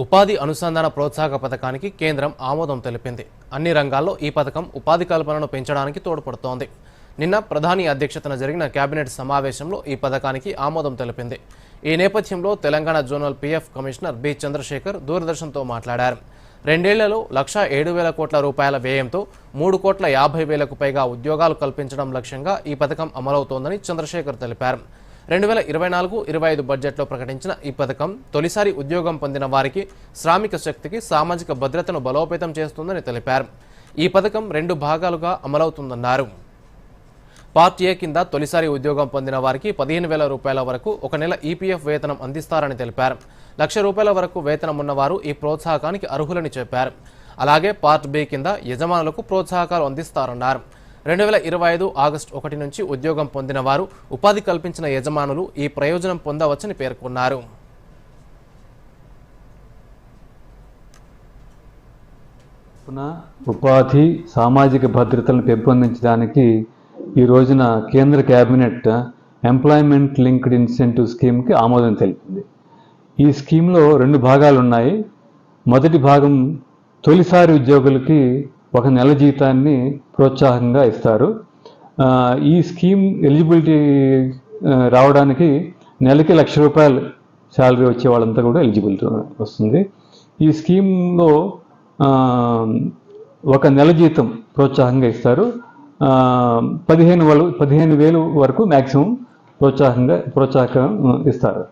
ఉపాధి అనుసంధాన ప్రోత్సాహక పథకానికి కేంద్రం ఆమోదం తెలిపింది. అన్ని రంగాల్లో ఈ పథకం ఉపాధి కల్పనను పెంచడానికి తోడ్పడుతోంది. నిన్న ప్రధాని అధ్యక్షతన జరిగిన కేబినెట్ సమావేశంలో ఈ పథకానికి ఆమోదం తెలిపింది. ఈ నేపథ్యంలో Telangana zonal PF commissioner B. Chandrasekhar దూరదర్శన్తో మాట్లాడారు. రెండేళ్ళలో లక్ష ఏడు వేల కోట్ల రూపాయల వ్యయంతో మూడు కోట్ల యాభై వేలకు పైగా ఉద్యోగాలు కల్పించడం లక్ష్యంగా ఈ పథకం అమలవుతోందని చంద్రశేఖర్ తెలిపారు. రెండు వేల ఇరవై నాలుగు ఇరవై ఐదు బడ్జెట్లో ప్రకటించిన ఈ పథకం తొలిసారి ఉద్యోగం పొందిన వారికి శ్రామిక శక్తికి సామాజిక భద్రతను బలోపేతం చేస్తుందని తెలిపారు. ఈ పథకం రెండు భాగాలుగా అమలవుతుందన్నారు. పార్ట్ ఏ కింద తొలిసారి ఉద్యోగం పొందిన వారికి పదిహేను వేల రూపాయల వరకు ఒక నెల ఈపీఎఫ్ వేతనం అందిస్తారని తెలిపారు. లక్ష రూపాయల వరకు వేతనం ఉన్నవారు ఈ ప్రోత్సాహకానికి అర్హులని చెప్పారు. అలాగే పార్ట్ బి కింద యజమానులకు ప్రోత్సాహకాలు అందిస్తారన్నారు. రెండు వేల ఇరవై ఐదు ఆగస్టు ఒకటి నుంచి ఉద్యోగం పొందిన వారు ఉపాధి కల్పించిన యజమానులు ఈ ప్రయోజనం పొందవచ్చని పేర్కొన్నారు. పునః ఉపాధి సామాజిక భద్రతలను పెంపొందించడానికి ఈ రోజున కేంద్ర కేబినెట్ ఎంప్లాయ్మెంట్ లింక్డ్ ఇన్సెంటివ్ స్కీమ్కి ఆమోదం తెలిపింది. ఈ స్కీమ్లో రెండు భాగాలు ఉన్నాయి మొదటి భాగం తొలిసారి ఉద్యోగులకి ఒక నెల జీతాన్ని ప్రోత్సాహంగా ఇస్తారు. ఈ స్కీమ్ ఎలిజిబిలిటీ రావడానికి నెలకి లక్ష రూపాయలు శాలరీ వచ్చే వాళ్ళంతా కూడా ఎలిజిబిలిటీ వస్తుంది. ఈ స్కీమ్లో ఒక నెల జీతం ప్రోత్సాహంగా ఇస్తారు. పదిహేను వాళ్ళు పదిహేను వేలు వరకు మ్యాక్సిమం ప్రోత్సాహంగా ప్రోత్సాహకం ఇస్తారు.